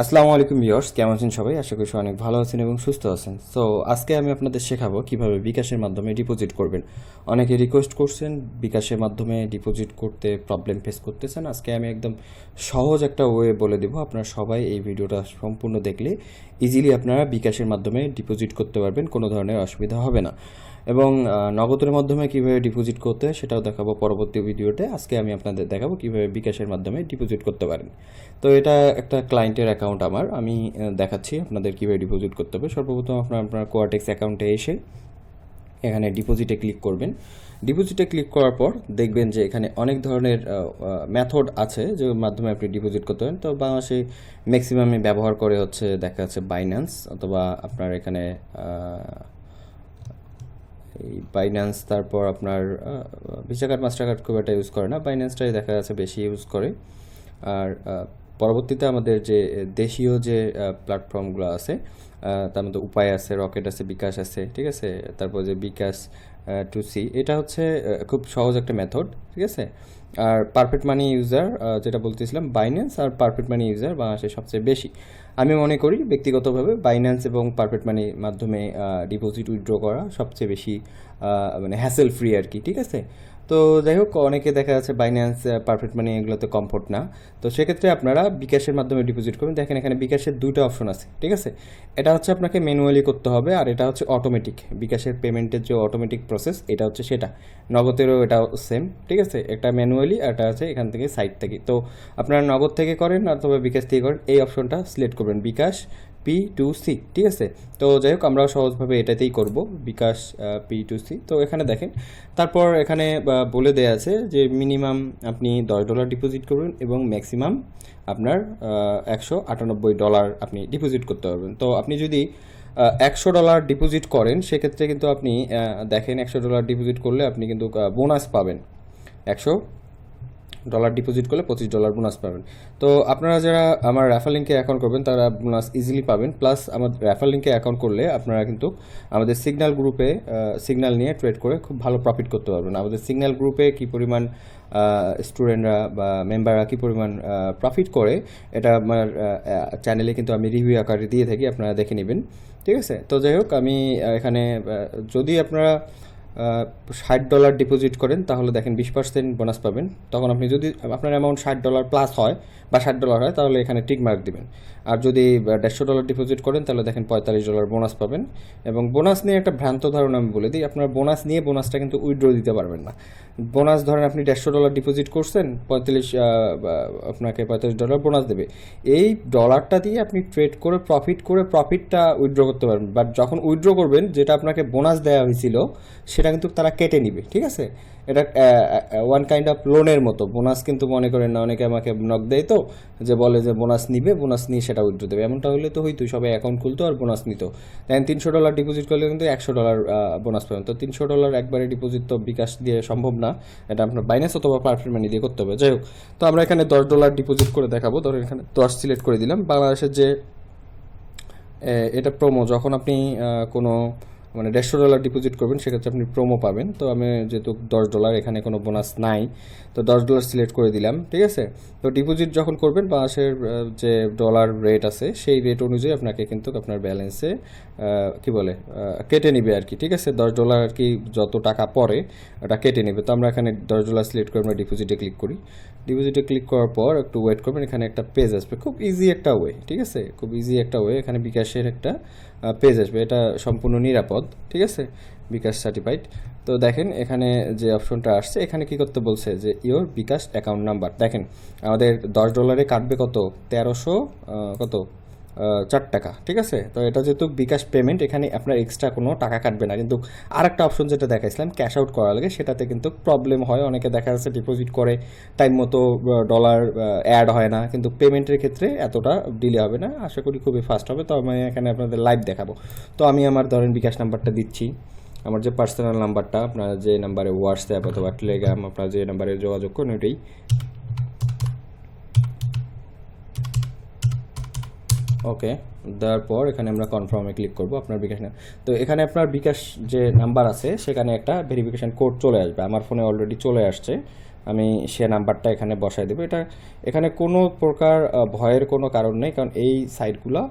আসসালামু আলাইকুম ভিউয়ার্স, কেমন আছেন সবাই? আশা করি অনেক ভালো আছেন এবং সুস্থ আছেন। সো আজকে আমি আপনাদের শেখাবো কীভাবে বিকাশের মাধ্যমে ডিপোজিট করবেন। অনেকে রিকোয়েস্ট করছেন, বিকাশের মাধ্যমে ডিপোজিট করতে প্রবলেম ফেস করতেছেন। আজকে আমি একদম সহজ একটা ওয়ে বলে দেবো। আপনারা সবাই এই ভিডিওটা সম্পূর্ণ দেখলে ইজিলি আপনারা বিকাশের মাধ্যমে ডিপোজিট করতে পারবেন, কোনো ধরনের অসুবিধা হবে না। এবং নগদের মাধ্যমে কীভাবে ডিপোজিট করতে হয় সেটাও দেখাবো পরবর্তী ভিডিওতে আজকে আমি আপনাদের দেখাবো কীভাবে বিকাশের মাধ্যমে ডিপোজিট করতে পারেন। তো এটা একটা ক্লায়েন্টের অ্যাকাউন্ট আমার। আমি দেখাচ্ছি আপনাদের কীভাবে ডিপোজিট করতে হবে। সর্বপ্রথম আপনার আপনার কোয়াটেক্স অ্যাকাউন্টে এসে এখানে ডিপোজিটে ক্লিক করবেন। ডিপোজিটে ক্লিক করার পর দেখবেন যে এখানে অনেক ধরনের মেথড আছে যে মাধ্যমে আপনি ডিপোজিট করতে পারেন। তো বাংলাদেশে ম্যাক্সিমামে ব্যবহার করে হচ্ছে দেখা যাচ্ছে বাইন্যান্স অথবা আপনার এখানে এই বাইন্যান্স তারপর আপনার ভিসা কার্ড মাস্টার কার্ড খুব একটা ইউজ করে না। বাইন্যান্সটাই দেখা যাচ্ছে বেশি ইউজ করে। আর পরবর্তীতে আমাদের যে দেশীয় যে প্ল্যাটফর্মগুলো আছে তার মধ্যে উপায় আছে রকেট আছে, বিকাশ আছে, ঠিক আছে? তারপর যে বিকাশ টু সি এটা হচ্ছে খুব সহজ একটা মেথড ঠিক আছে? আর পারফেক্ট মানি ইউজার যেটা বলতেছিলাম বাইন্যান্স আর পারফেক্ট মানি ইউজার বাংলাদেশে সবচেয়ে বেশি। আমি মনে করি ব্যক্তিগতভাবে বাইন্যান্স এবং পারফেক্ট মানির মাধ্যমে ডিপোজিট উইথড্র করা সবচেয়ে বেশি মানে হ্যাসেল ফ্রি আর কি, ঠিক আছে? তো যাই হোক, অনেকে দেখা যাচ্ছে বাইন্যান্স পারফেক্ট মানি এগুলোতে কমফোর্ট না। তো সেক্ষেত্রে আপনারা বিকাশের মাধ্যমে ডিপোজিট করবেন। দেখেন, এখানে বিকাশের দুইটা অপশন আছে, ঠিক আছে? এটা হচ্ছে আপনাকে ম্যানুয়ালি করতে হবে আর এটা হচ্ছে অটোমেটিক বিকাশের পেমেন্টের যে অটোমেটিক প্রসেস এটা হচ্ছে সেটা। নগদেরও এটা সেম ঠিক আছে? একটা ম্যানুয়ালি আর এটা হচ্ছে এখান থেকে সাইট থেকে। তো আপনারা নগদ থেকে করেন অথবা বিকাশ থেকে করেন, এই অপশনটা সিলেক্ট করবেন। বিকাশ পি টু সি ঠিক আছে? তো যাই হোক আমরা সহজভাবে এটাতেই করব, বিকাশ পি টু সি তো এখানে দেখেন, তারপর এখানে বলে দেয়া আছে যে মিনিমাম আপনি দশ ডলার ডিপোজিট করবেন এবং ম্যাক্সিমাম আপনার একশো আটানব্বই ডলার আপনি ডিপোজিট করতে পারবেন। তো আপনি যদি একশো ডলার ডিপোজিট করেন, সেক্ষেত্রে কিন্তু আপনি দেখেন একশো ডলার ডিপোজিট করলে আপনি কিন্তু বোনাস পাবেন। একশো ডলার ডিপোজিট করলে পঁচিশ ডলার বোনাস পাবেন। তো আপনারা যারা আমার রেফার লিঙ্কে অ্যাকাউন্ট করবেন, তারা বোনাস ইজিলি পাবেন। প্লাস আমার রেফার লিঙ্কে অ্যাকাউন্ট করলে আপনারা কিন্তু আমাদের সিগন্যাল গ্রুপে সিগন্যাল নিয়ে ট্রেড করে খুব ভালো প্রফিট করতে পারবেন। আমাদের সিগন্যাল গ্রুপে কী পরিমাণ স্টুডেন্টরা বা মেম্বাররা কী পরিমাণ প্রফিট করে, এটা আমার চ্যানেলে কিন্তু আমি রিভিউ আকারে দিয়ে থাকি, আপনারা দেখে নেবেন। ঠিক আছে? তো যাই হোক, আমি এখানে যদি আপনারা ষাট ডলার ডিপোজিট করেন, তাহলে দেখেন বিশ পার্সেন্ট বোনাস পাবেন। তখন আপনি যদি, আপনার অ্যামাউন্ট ষাট ডলার প্লাস হয় বা ষাট ডলার হয়, তাহলে এখানে টিক মার্ক দিবেন। আর যদি দেড়শো ডলার ডিপোজিট করেন, তাহলে দেখেন পঁয়তাল্লিশ ডলার বোনাস পাবেন। এবং বোনাস নিয়ে একটা ভ্রান্ত ধারণা আমি বলে দিই, আপনার বোনাস নিয়ে বোনাসটা কিন্তু উইড্রো দিতে পারবেন না। বোনাস ধরেন আপনি দেড়শো ডলার ডিপোজিট করছেন, পঁয়তাল্লিশ আপনাকে পঁয়তাল্লিশ ডলার বোনাস দেবে। এই ডলারটা দিয়ে আপনি ট্রেড করে প্রফিট করে প্রফিটটা উইথড্র করতে পারবেন। বাট যখন উইথড্র করবেন, যেটা আপনাকে বোনাস দেওয়া হয়েছিল, সেটা কিন্তু তারা কেটে নিবে, ঠিক আছে? এটা ওয়ান কাইন্ড অফ লোনের মতো। বোনাস কিন্তু মনে করেন না, অনেকে আমাকে নক দেয় তো, যে বলে যে বোনাস নিবে, বোনাস নিয়ে সেটা উইথড্র দেবে। এমনটা হলে তো হইতো সবাই অ্যাকাউন্ট খুলতো আর বোনাস নিত। দেন তিনশো ডলার ডিপোজিট করলে কিন্তু একশো ডলার বোনাস পাবেন তো তিনশো ডলার একবারে ডিপোজিট তো বিকাশ দিয়ে সম্ভব না। এটা আপনার বাইনাস অথবা পারফেক্ট মানি দিয়ে করতে হবে। যাই হোক, তো আমরা এখানে দশ ডলার ডিপোজিট করে দেখাবো। ধরেন এখানে দশ সিলেক্ট করে দিলাম। বাংলাদেশের যে এটা প্রোমো যখন আপনি কোনো মানে দেড়শো ডলার ডিপোজিট করবেন, সেক্ষেত্রে আপনি প্রোমো পাবেন। তো আমি যেহেতু দশ ডলার এখানে কোনো বোনাস নাই। তো দশ ডলার সিলেক্ট করে দিলাম, ঠিক আছে? তো ডিপোজিট যখন করবেন বাংলাদেশের যে ডলার রেট আছে, সেই রেট অনুযায়ী আপনাকে কিন্তু আপনার ব্যালেন্সে কি বলে কেটে নিবে আর কি, ঠিক আছে? দশ ডলার আর কি যত টাকা পরে ওটা কেটে নেবে। তো আমরা এখানে দশ ডলার সিলেক্ট করে আমরা ডিপোজিটে ক্লিক করি। ডিপোজিটে ক্লিক করার পর একটু ওয়েট করবেন, এখানে একটা পেজ আসবে। খুব ইজি একটা ওয়ে ঠিক আছে? খুব ইজি একটা ওয়ে এখানে বিকাশের একটা পেজ আসবে। এটা সম্পূর্ণ নিরাপদ, ঠিক আছে? বিকাশ সার্টিফাইড তো দেখেন, এখানে যে অপশনটা আসছে, এখানে কি করতে বলছে? যে ইওর বিকাশ অ্যাকাউন্ট নাম্বার দেখেন, আমাদের দশ ডলারে কাটবে কত? তেরোশো কত? চার টাকা, ঠিক আছে? তো এটা যেহেতু বিকাশ পেমেন্ট এখানে আপনার এক্সট্রা কোনো টাকা কাটবে না। কিন্তু আর একটা অপশন যেটা দেখাইছিলাম ক্যাশ আউট করা লাগে সেটাতে কিন্তু প্রবলেম হয়। অনেকে দেখা যাচ্ছে ডিপোজিট করে টাইম মতো ডলার অ্যাড হয় না। কিন্তু পেমেন্টের ক্ষেত্রে এতটা ডিলে হবে না। আশা করি খুবই ফাস্ট হবে। তো আমি এখানে আপনাদের লাইভ দেখাবো। তো আমি আমার ধরেন বিকাশ নাম্বারটা দিচ্ছি। আমার যে পার্সোনাল নাম্বারটা, আপনার যে নাম্বারে হোয়াটসঅ্যাপ অথবা টেলিগ্রাম আপনার যে নাম্বারে যোগাযোগ করেন, ওইটাই। ওকে দেওয়ার পর এখানে আমরা কনফার্মে ক্লিক করব আপনার বিকাশ তো এখানে আপনার বিকাশ যে নাম্বার আছে, সেখানে একটা ভেরিফিকেশান কোড চলে আসবে। আমার ফোনে অলরেডি চলে আসছে। আমি সে নাম্বারটা এখানে বসাই দেবো। এটা এখানে কোনো প্রকার ভয়ের কোনো কারণ নেই, কারণ এই সাইটগুলো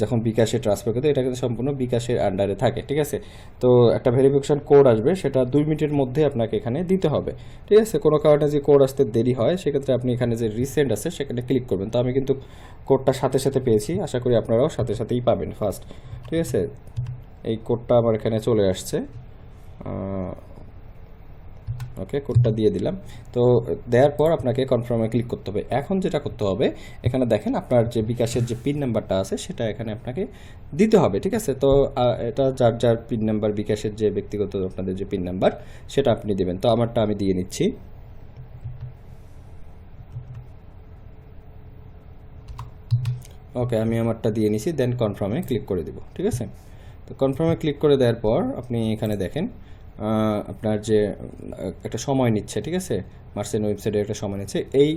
যখন বিকাশে ট্রান্সফার করতে এটা কিন্তু সম্পূর্ণ বিকাশের আন্ডারে থাকে, ঠিক আছে? তো একটা ভেরিফিকেশন কোড আসবে, সেটা দুই মিনিটের মধ্যে আপনাকে এখানে দিতে হবে, ঠিক আছে? কোনো কারণে যে কোড আসতে দেরি হয়, সেক্ষেত্রে আপনি এখানে যে রিসেন্ট আছে, সেখানে ক্লিক করবেন। তো আমি কিন্তু কোডটা সাথে সাথে পেয়েছি, আশা করি আপনারাও সাথে সাথেই পাবেন ফার্স্ট ঠিক আছে? এই কোডটা আমার এখানে চলে আসছে ওকে কোডটা দিয়ে দিলাম। তো, দেওয়ার পর আপনাকে কনফার্মে ক্লিক করতে হবে। এখন যেটা করতে হবে, এখানে দেখেন আপনার যে বিকাশের যে পিন নাম্বারটা আছে, সেটা এখানে আপনাকে দিতে হবে, ঠিক আছে? তো এটা যার যার পিন নাম্বার বিকাশের যে ব্যক্তিগত আপনাদের যে পিন নাম্বার সেটা আপনি দেবেন। তো, আমারটা আমি দিয়ে নিচ্ছি। ওকে আমি আমারটা দিয়ে নিছি দেন কনফার্মে ক্লিক করে দিব, ঠিক আছে? তো কনফার্মে ক্লিক করে দেওয়ার পর আপনি এখানে দেখেন আপনার যে একটা সময় নিচ্ছে, ঠিক আছে? মার্সেন ওয়েবসাইটে একটা সময় নিচ্ছে। এই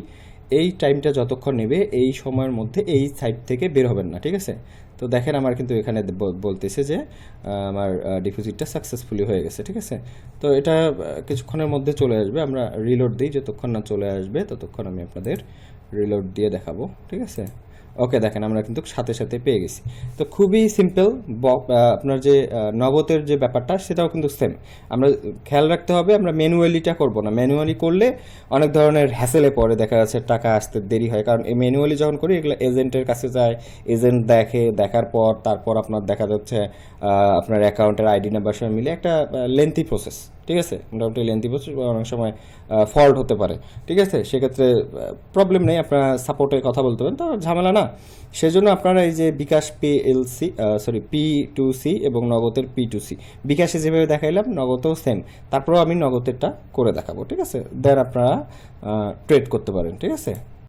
এই টাইমটা যতক্ষণ নেবে, এই সময়ের মধ্যে এই সাইট থেকে বের হবেন না, ঠিক আছে? তো দেখেন আমার কিন্তু এখানে বলতেছে যে আমার ডিপোজিটটা সাকসেসফুলি হয়ে গেছে, ঠিক আছে? তো এটা কিছুক্ষণের মধ্যে চলে আসবে। আমরা রিলোড দিই, যতক্ষণ না চলে আসবে, ততক্ষণ আমি আপনাদের রিলোড দিয়ে দেখাবো, ঠিক আছে? ওকে, দেখেন আমরা কিন্তু সাথে সাথে পেয়ে গেছি। তো খুবই সিম্পল আপনার যে নগদের যে ব্যাপারটা, সেটাও কিন্তু সেম আমরা খেয়াল রাখতে হবে, আমরা ম্যানুয়ালিটা করব না। ম্যানুয়ালি করলে অনেক ধরনের হ্যাসেলে পড়ে, দেখা যাচ্ছে টাকা আসতে দেরি হয়। কারণ এই ম্যানুয়ালি যখন করি, এগুলো এজেন্টের কাছে যায় এজেন্ট দেখে, দেখার পর, তারপর আপনার দেখা যাচ্ছে আপনার অ্যাকাউন্টের আইডি নাম্বার সঙ্গে মিলে একটা লেন্থি প্রসেস ঠিক আছে? মোটামুটি লেন্থি প্রসেস অনেক সময় ফল্ট হতে পারে। ঠিক আছে? সেক্ষেত্রে প্রবলেম নেই, আপনারা সাপোর্টে কথা বলতে পারেন, তো ঝামেলা না। সেজন্য আপনারা এই যে bKash P L C sorry P to C এবং নগদের পি টু সি বিকাশে যেভাবে দেখাইলাম, নগদেও সেম তারপরেও আমি নগদেরটা করে দেখাবো, ঠিক আছে? দেন আপনারা ট্রেড করতে পারেন, ঠিক আছে?